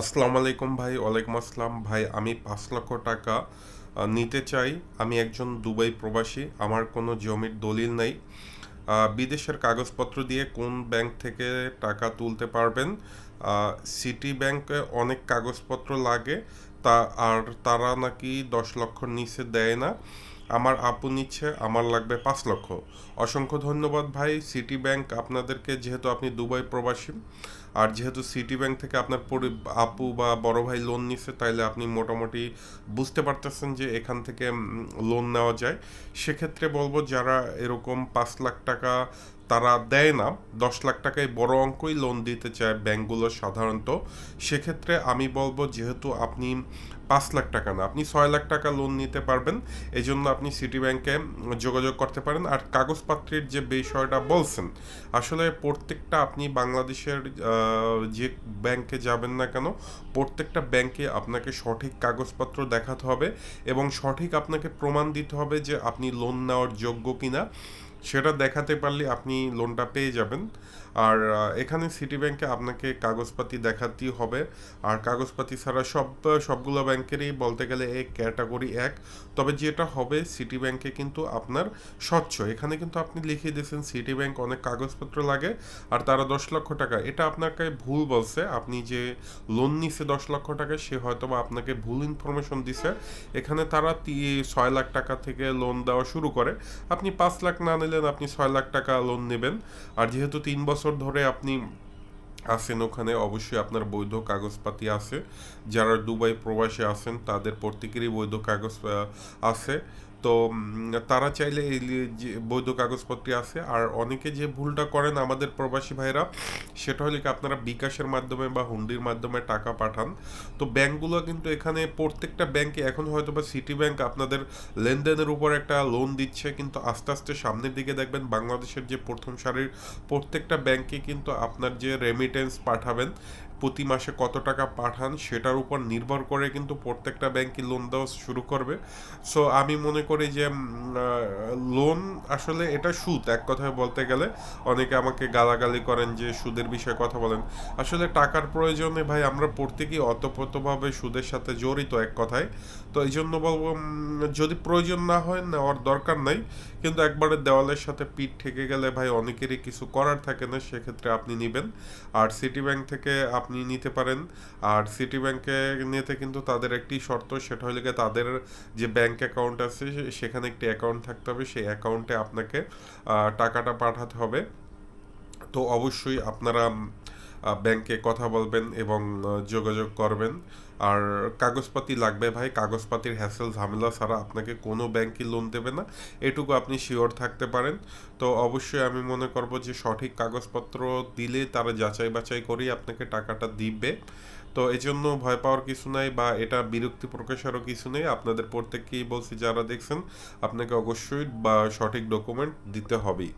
আসসালামু আলাইকুম ভাই, ওয়ালাইকুম আসসালাম। ভাই, আমি পাঁচ লক্ষ টাকা নিতে চাই। আমি একজন দুবাই প্রবাসী, আমার কোনো জমির দলিল নেই। বিদেশের কাগজপত্র দিয়ে কোন ব্যাংক থেকে টাকা তুলতে পারবেন? সিটি ব্যাংকে অনেক কাগজপত্র লাগে, তা আর তারা নাকি দশ লক্ষ নিচে দেয় না। আমার আপু নিচ্ছে, আমার লাগবে পাঁচ লক্ষ। অসংখ্য ধন্যবাদ ভাই। সিটি ব্যাংক আপনাদেরকে, যেহেতু আপনি দুবাই প্রবাসী, আর যেহেতু সিটি ব্যাংক থেকে আপনার আপু বা বড় ভাই লোন নিচ্ছে তাইলে আপনি মোটামুটি বুঝতে পারতেছেন যে এখান থেকে লোন নেওয়া যায়। সেক্ষেত্রে বলব, যারা এরকম পাঁচ লাখ টাকা তারা দেয় না, দশ লাখ টাকায় বড় অঙ্কই লোন দিতে চায় ব্যাংকগুলো সাধারণত। সেক্ষেত্রে আমি বলব, যেহেতু আপনি পাঁচ লাখ টাকা না, আপনি ছয় লাখ টাকা লোন নিতে পারবেন। এই জন্য আপনি সিটি ব্যাংকে যোগাযোগ করতে পারেন। আর কাগজপত্রের যে বিষয়টা বলছেন, আসলে প্রত্যেকটা আপনি বাংলাদেশের যে ব্যাংকে যাবেন না কেন, প্রত্যেকটা ব্যাংকে আপনাকে সঠিক কাগজপত্র দেখাতে হবে এবং সঠিক আপনাকে প্রমাণ দিতে হবে যে আপনি লোন নেওয়ার যোগ্য কিনা। সেটা দেখাতে পারলে আপনি লোনটা পেয়ে যাবেন। আর এখানে সিটি ব্যাংকে আপনাকে কাগজপাতি দেখাতেই হবে। আর কাগজপাতি ছাড়া সব, সবগুলো ব্যাংকেরই বলতে গেলে এক ক্যাটাগরি এক। তবে যেটা হবে সিটি ব্যাংকে কিন্তু আপনার স্বচ্ছ। এখানে কিন্তু আপনি লিখিয়ে দিয়েছেন সিটি ব্যাংক অনেক কাগজপত্র লাগে আর তারা দশ লক্ষ টাকা। এটা আপনাকে ভুল বলছে। আপনি যে লোন নিছে দশ লক্ষ টাকা, সে হয়তো বা আপনাকে ভুল ইনফরমেশন দিছে। এখানে তারা ছয় লাখ টাকা থেকে লোন দেওয়া শুরু করে। আপনি পাঁচ লাখ না নিলেন আপনি ছয় লাখ টাকা লোন নেবেন। আর যেহেতু তিন বছর ধরে আপনি আছেন ওখানে, অবশ্যই আপনার বৈধ কাগজপাতি আছে। যারা দুবাই প্রবাসে আছেন, তাদের প্রত্যেকেরই বৈধ কাগজ আছে। তো তারা চাইলে এই যে বৈধ কাগজপত্র আছে। আর অনেকে যে ভুলটা করেন আমাদের প্রবাসী ভাইরা, সেটা হলে কি আপনারা বিকাশের মাধ্যমে বা হুন্ডির মাধ্যমে টাকা পাঠান। তো ব্যাংকগুলো কিন্তু এখানে প্রত্যেকটা ব্যাংকে এখন হয়তো বা সিটি ব্যাংক আপনাদের লেনদেনের উপর একটা লোন দিচ্ছে, কিন্তু আস্তে আস্তে সামনের দিকে দেখবেন বাংলাদেশের যে প্রথম সারির প্রত্যেকটা ব্যাংকে কিন্তু আপনার যে রেমিটেন্স পাঠাবেন প্রতি মাসে কত টাকা পাঠান সেটার উপর নির্ভর করে কিন্তু প্রত্যেকটা ব্যাংকই লোন দেওয়া শুরু করবে। সো আমি মনে করি যে লোন আসলে এটা সুদ, এক কথায় বলতে গেলে। অনেকে আমাকে গালাগালি করেন যে, সুদের বিষয়ে কথা বলেন। আসলে টাকার প্রয়োজনে ভাই, আমরা প্রত্যেকেই অতপ্রতভাবে সুদের সাথে জড়িত, এক কথায়। তো এই জন্য বলব যদি প্রয়োজন না হয়, নেওয়ার দরকার নাই। কিন্তু একবারে দেওয়ালের সাথে পিঠ ঠেকে গেলে ভাই, অনেকেরই কিছু করার থাকে না, সেক্ষেত্রে আপনি নেবেন। আর সিটি ব্যাংক থেকে আপনি নিতে পারেন। আর সিটি ব্যাংকে নিতে কিন্তু তাদের একটি শর্ত, সেটা হলে তাদের যে ব্যাংক অ্যাকাউন্ট আছে সেখানে একটি অ্যাকাউন্ট থাকতে হবে। সেই অ্যাকাউন্টে আপনাকে টাকাটা পাঠাতে হবে। তো অবশ্যই আপনারা ব্যাংকে কথা বলবেন এবং যোগাযোগ করবেন। আর কাগজপাতি লাগবে ভাই, কাগজপাতির হ্যাসেল ঝামেলা ছাড়া আপনাকে কোনো ব্যাংকই লোন দেবে না। এটুকু আপনি শিওর থাকতে পারেন। তো অবশ্যই আমি মনে করব যে সঠিক কাগজপত্র দিলে তারা যাচাই বাছাই করেই আপনাকে টাকাটা দিবে। তো এই জন্য ভয় পাওয়ার কিছু নাই বা এটা বিরক্তি প্রকাশেরও কিছু নেই। আপনাদের প্রত্যেককেই বলছি, যারা দেখছেন, আপনাকে অবশ্যই বা সঠিক ডকুমেন্ট দিতে হবেই।